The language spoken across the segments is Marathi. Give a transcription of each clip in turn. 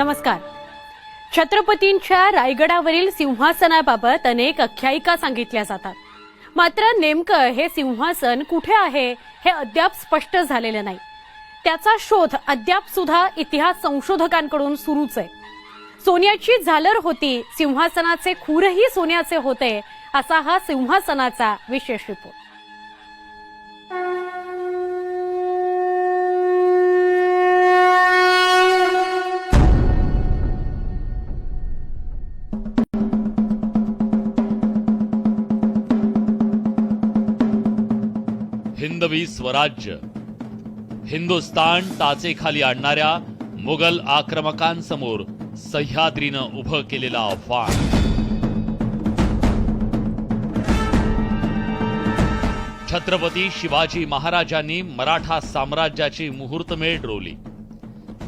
नमस्कार. छत्रपतींच्या रायगडावरील सिंहासनाबाबत अनेक आख्यायिका सांगितल्या जातात. मात्र नेमकं हे सिंहासन कुठे आहे हे अद्याप स्पष्ट झालेलं नाही. त्याचा शोध अद्याप सुद्धा इतिहास संशोधकांकडून सुरूच आहे. सोन्याची झालर होती सिंहासनाचे खूरही सोन्याचे होते असा हा सिंहासनाचा विशेष रिपोर्ट हिंदवी स्वराज्य. हिंदुस्तान टाचेखाली आणणाऱ्या मुघल आक्रमकांसमोर सह्याद्रीनं उभं केलेलं आव्हान. छत्रपती शिवाजी महाराजांनी मराठा साम्राज्याची मुहूर्तमेढ रोवली.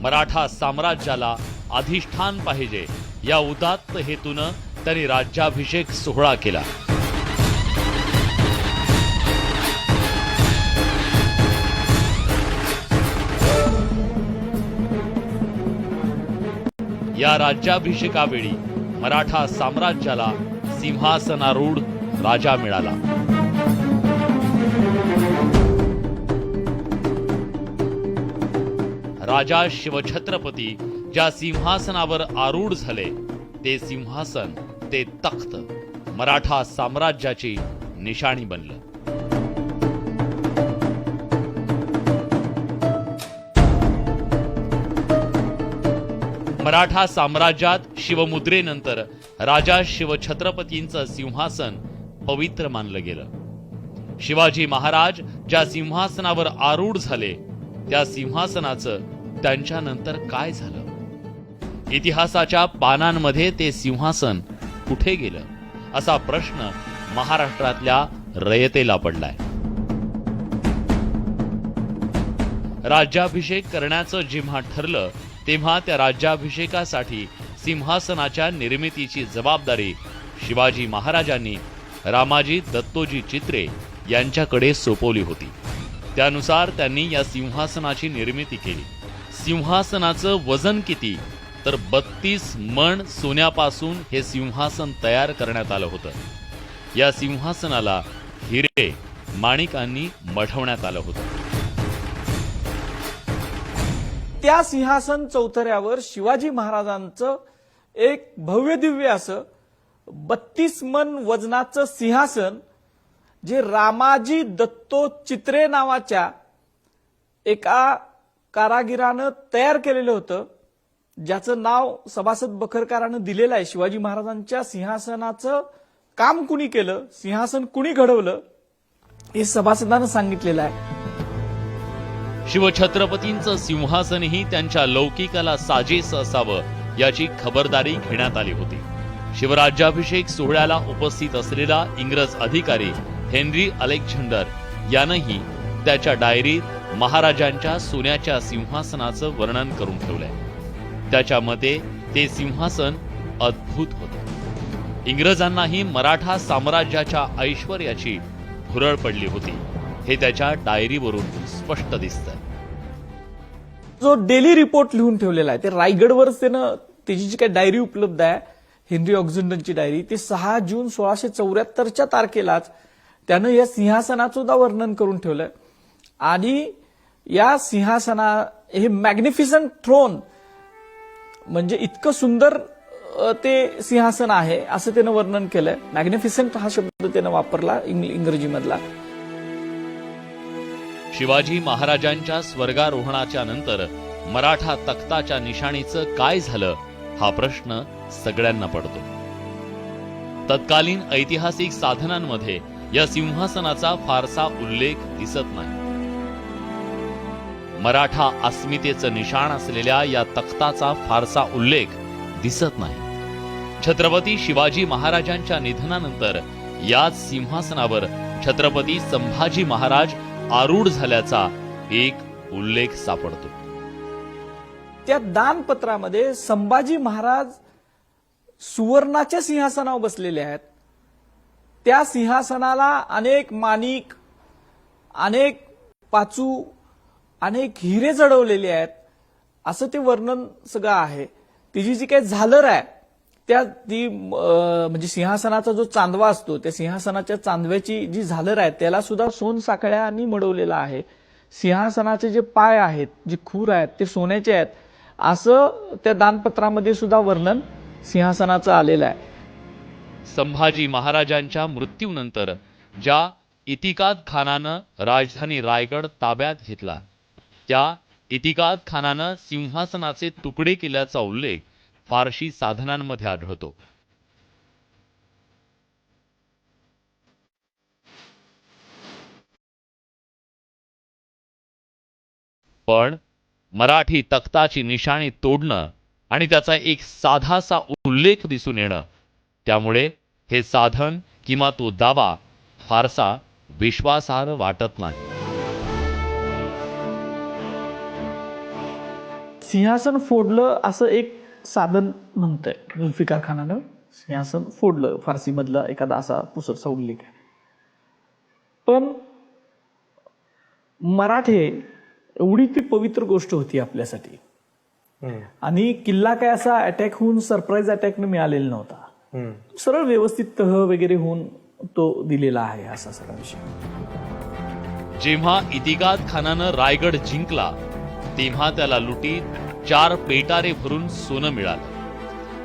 मराठा साम्राज्याला अधिष्ठान पाहिजे या उदात्त हेतूनं त्यांनी राज्याभिषेक सोहळा केला. या राज्याभिषेकावेळी मराठा साम्राज्याला सिंहासनारूढ राजा मिळाला. राजा शिवछत्रपती ज्या सिंहासनावर आरूढ झाले ते सिंहासन ते तख्त मराठा साम्राज्याची निशाणी बनलं. मराठा साम्राज्यात शिवमुद्रेनंतर राजा शिवछत्रपतींचं सिंहासन पवित्र मानलं गेलं. शिवाजी महाराज ज्या सिंहासनावर आरूढ झाले त्या सिंहासनाचं त्यांच्यानंतर काय झालं? इतिहासाच्या पानांमध्ये ते सिंहासन कुठे गेलं? असा प्रश्न महाराष्ट्रातल्या रयतेला पडलाय. राज्याभिषेक करण्याचं जेव्हा ठरलं तेव्हा त्या राज्याभिषेकासाठी सिंहासनाच्या निर्मितीची जबाबदारी शिवाजी महाराजांनी रामाजी दत्तोजी चित्रे यांच्याकडे सोपवली होती. त्यानुसार त्यांनी या सिंहासनाची निर्मिती केली. सिंहासनाचं वजन किती? तर बत्तीस मण सोन्यापासून हे सिंहासन तयार करण्यात आलं होतं. या सिंहासनाला हिरे माणिकांनी मढवण्यात आलं होतं. त्या सिंहासन चौथऱ्यावर शिवाजी महाराजांचं एक भव्य दिव्य असं बत्तीस मन वजनाचं सिंहासन जे रामाजी दत्तो चित्रे नावाच्या एका कारागिरानं तयार केलेलं होतं. ज्याचं नाव सभासद बखरकारानं दिलेलं आहे. शिवाजी महाराजांच्या सिंहासनाचं काम कुणी केलं? सिंहासन कुणी घडवलं? हे सभासदानं सांगितलेलं आहे. शिवछत्रपतींचं सिंहासनही त्यांच्या लौकिकाला साजेस असावं याची खबरदारी घेण्यात आली होती. शिवराज्याभिषेक सोहळ्याला उपस्थित असलेला इंग्रज अधिकारी हेनरी अलेक्झांडर यानंही त्याच्या डायरीत महाराजांच्या सोन्याच्या सिंहासनाचं वर्णन करून ठेवलंय. त्याच्या मते ते सिंहासन अद्भुत होतं. इंग्रजांनाही मराठा साम्राज्याच्या ऐश्वर्याची भुरळ पडली होती. हे त्याच्या डायरीवरून स्पष्ट दिसतंय. जो डेली रिपोर्ट लिहून ठेवलेला आहे ते रायगडवर त्यानं त्याची जी काही डायरी उपलब्ध आहे हेनरी ऑक्झिंडनची डायरी ती सहा जून सोळाशे चौऱ्याहत्तरच्या तारखेलाच त्यानं या सिंहासनाचं सुद्धा वर्णन करून ठेवलंय. आणि या सिंहासना हे मॅग्निफिसंट थ्रोन म्हणजे इतकं सुंदर ते सिंहासन आहे असं त्यानं वर्णन केलंय. मॅग्निफिसंट हा शब्द त्यानं वापरला इंग्रजी इंग्रजीमधला. शिवाजी महाराजांच्या स्वर्गारोहणाच्या नंतर मराठा तख्ताच्या निशाणीचं काय झालं हा प्रश्न सगळ्यांना पडतो. तत्कालीन ऐतिहासिक साधनांमध्ये या सिंहासनाचा फारसा उल्लेख दिसत नाही. मराठा अस्मितेचं निशाण असलेल्या या तख्ताचा फारसा उल्लेख दिसत नाही. छत्रपती शिवाजी महाराजांच्या निधनानंतर याच सिंहासनावर छत्रपती संभाजी महाराज आरूढ झाल्याचा एक उल्लेख सापडतो. त्या दानपत्रामध्ये संभाजी महाराज सुवर्णाच्या सिंहासनावर बसलेले आहेत. त्या सिंहासनाला अनेक माणिक अनेक पाचू अनेक हिरे जडवलेले आहेत. असं ते वर्णन सगळं आहे. तिची जी काही झालर आहे त्या ती म्हणजे सिंहासनाचा जो चांदवा असतो त्या सिंहासनाच्या चांदव्याची जी झालर आहे त्याला सुद्धा सोन साखळ्यांनी मडवलेलं आहे. सिंहासनाचे जे पाय आहेत जे खूर आहेत ते सोन्याचे आहेत असं त्या दानपत्रामध्ये सुद्धा वर्णन सिंहासनाचं आलेलं आहे. संभाजी महाराजांच्या मृत्यूनंतर ज्या इतिकाद खानानं राजधानी रायगड ताब्यात घेतला त्या इतिकाद खानानं सिंहासनाचे तुकडे केल्याचा उल्लेख फारशी साधनांमध्ये आढळतो. पण मराठी तख्ताची निशाणी तोडणं आणि त्याचा एक साधासा उल्लेख दिसून येणं त्यामुळे हे साधन किंवा तो दावा फारसा विश्वासार्ह वाटत नाही. सिंहासन फोडलं असं एक साधन म्हणतंय. जुल्फिकार खानानं सिंहासन फोडलं. फारसीमधला एखादा असा पुसरसा उल्लेख आहे. पण मराठे एवढी ती पवित्र गोष्ट होती आपल्यासाठी. आणि किल्ला काय असा अटॅक होऊन सरप्राईज अटॅकनं मिळालेला नव्हता. सरळ व्यवस्थित तह वगैरे होऊन तो दिलेला आहे असा सगळा विषय. जेव्हा इतिकाद खानानं रायगड जिंकला तेव्हा त्याला लुटीत चार पेटारे भरून सोनं मिळालं.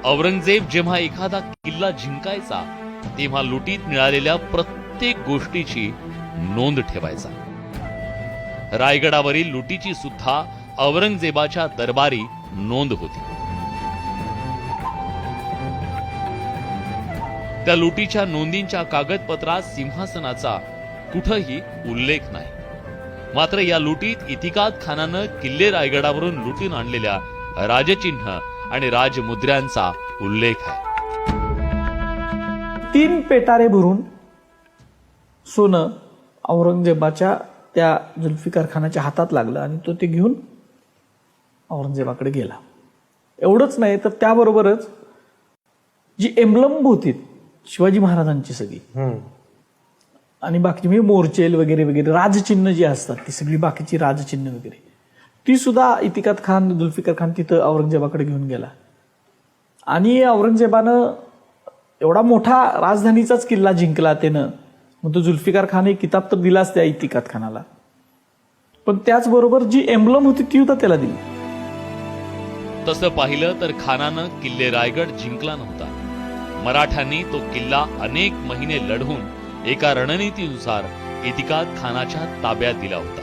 औरंगजेब जेव्हा एखादा किल्ला जिंकायचा तेव्हा लुटीत मिळालेल्या प्रत्येक गोष्टीची नोंद ठेवायचा. रायगडावरील लुटीची सुद्धा औरंगजेबाच्या दरबारी नोंद होती. त्या लुटीच्या नोंदींच्या कागदपत्रात सिंहासनाचा कुठंही उल्लेख नाही. मात्र या लुटीत इतिकाद खानानं किल्ले रायगडावरून लुटून आणलेल्या राजचिन्ह आणि राजमुद्र्यांचा उल्लेख आहे. तीन पेटारे भरून सोनं औरंगजेबाच्या त्या जुल्फिकार खानाच्या हातात लागलं आणि तो ते घेऊन औरंगजेबाकडे गेला. एवढंच नाही तर त्याबरोबरच जी एम्बलम होती शिवाजी महाराजांची सगळी आणि बाकीची म्हणजे मोर्चेल वगैरे वगैरे राजचिन्ह जी असतात ती सगळी बाकीची राजचिन्ह वगैरे. ती सुद्धा इतिकात खान जुल्फिकार खान तिथं औरंगजेबाकडे घेऊन गेला. आणि औरंगजेबानं एवढा मोठा राजधानीचाच किल्ला जिंकला त्यानं. मग तो जुल्फिकार खान एक किताब तर दिलाच त्या इतिकात खानाला. पण त्याचबरोबर जी एम्ब्लम होती ती सुद्धा त्याला दिली. तसं पाहिलं तर खानानं किल्ले रायगड जिंकला नव्हता. मराठ्यांनी तो किल्ला अनेक महिने लढवून एका रणनीतीनुसार इतिकाद खानाच्या ताब्यात दिला होता.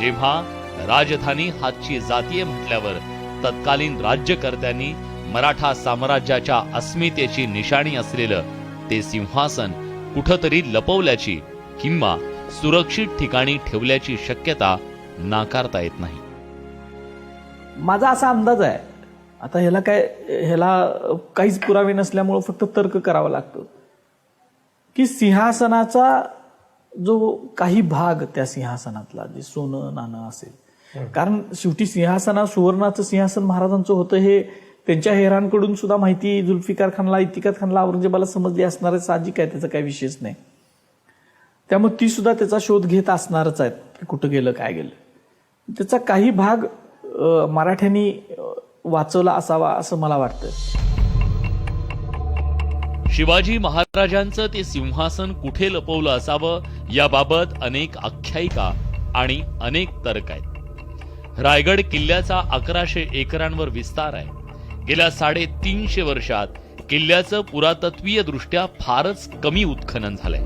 जेव्हा राजधानी हातची जातीय म्हटल्यावर तत्कालीन राज्यकर्त्यांनी मराठा साम्राज्याच्या अस्मितेची निशाणी असलेलं ते सिंहासन कुठंतरी लपवल्याची किंवा सुरक्षित ठिकाणी ठेवल्याची शक्यता नाकारता येत नाही. माझा असा अंदाज आहे. आता ह्याला काय ह्याला काहीच पुरावे नसल्यामुळं फक्त तर्क करावा लागतो. की सिंहासनाचा जो काही भाग त्या सिंहासनातला जे सोनं नाणं असेल. कारण शेवटी सिंहासना सुवर्णाचं सिंहासन महाराजांचं होतं हे त्यांच्या हेरांकडून सुद्धा माहिती जुल्फिकार खानला इतिकाद खानला औरंगजेबाला समजली असणार आहे. साहजिक आहे त्याचा काही विशेष नाही. त्यामुळे ती सुद्धा त्याचा शोध घेत असणारच आहेत की कुठं गेलं काय गेलं. त्याचा काही भाग मराठ्यांनी वाचवला असावा असं मला वाटतं. शिवाजी महाराजांचं ते सिंहासन कुठे लपवलं असावं याबाबत अनेक आख्यायिका आणि अनेक तर्क आहेत. रायगड किल्ल्याचा अकराशे एकरांवर विस्तार आहे. गेल्या साडेतीनशे वर्षात किल्ल्याचं पुरातत्वीय दृष्ट्या फारच कमी उत्खनन झालंय.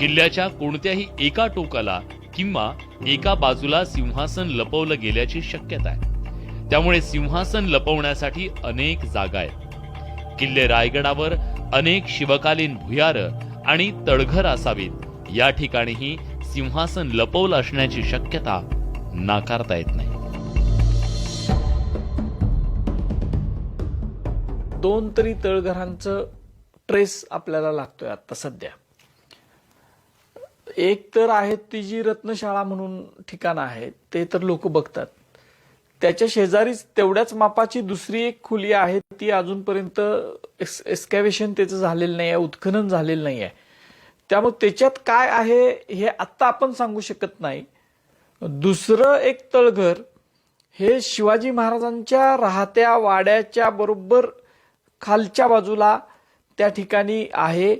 किल्ल्याच्या कोणत्याही एका टोकाला किंवा एका बाजूला सिंहासन लपवलं गेल्याची शक्यता आहे. त्यामुळे सिंहासन लपवण्यासाठी अनेक जागा आहेत. किल्ले रायगडावर अनेक शिवकालीन भुयार आणि तळघर असावीत. या ठिकाणीही सिंहासन लपवलं असण्याची शक्यता नाकारता येत नाही. दोन तरी तळघरांचं ट्रेस आपल्याला लागतोय आता सध्या. एक तर आहेत ती जी रत्नशाळा म्हणून ठिकाण आहे ते तर लोक बघतात. त्याच्या शेजारीच तेवढ्याच मापाची दुसरी एक खुली आहे ती अजूनपर्यंत एस्कॅवेशन त्याचं झालेलं नाही आहे उत्खनन झालेलं नाही आहे त्यामुळे त्याच्यात काय आहे हे आत्ता आपण सांगू शकत नाही. दुसरं एक तळघर हे शिवाजी महाराजांच्या राहत्या वाड्याच्या बरोबर खालच्या बाजूला त्या ठिकाणी आहे.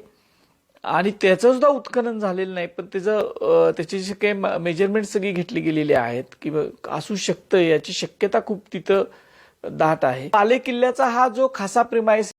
आणि त्याचं सुद्धा उत्खनन झालेलं नाही पण त्याचं त्याची जी काही मेजरमेंट सगळी घेतली गेलेली आहेत किंवा असू शकतं याची शक्यता खूप तिथं दाट आहे. पाले किल्ल्याचा हा जो खासा प्रेमाईस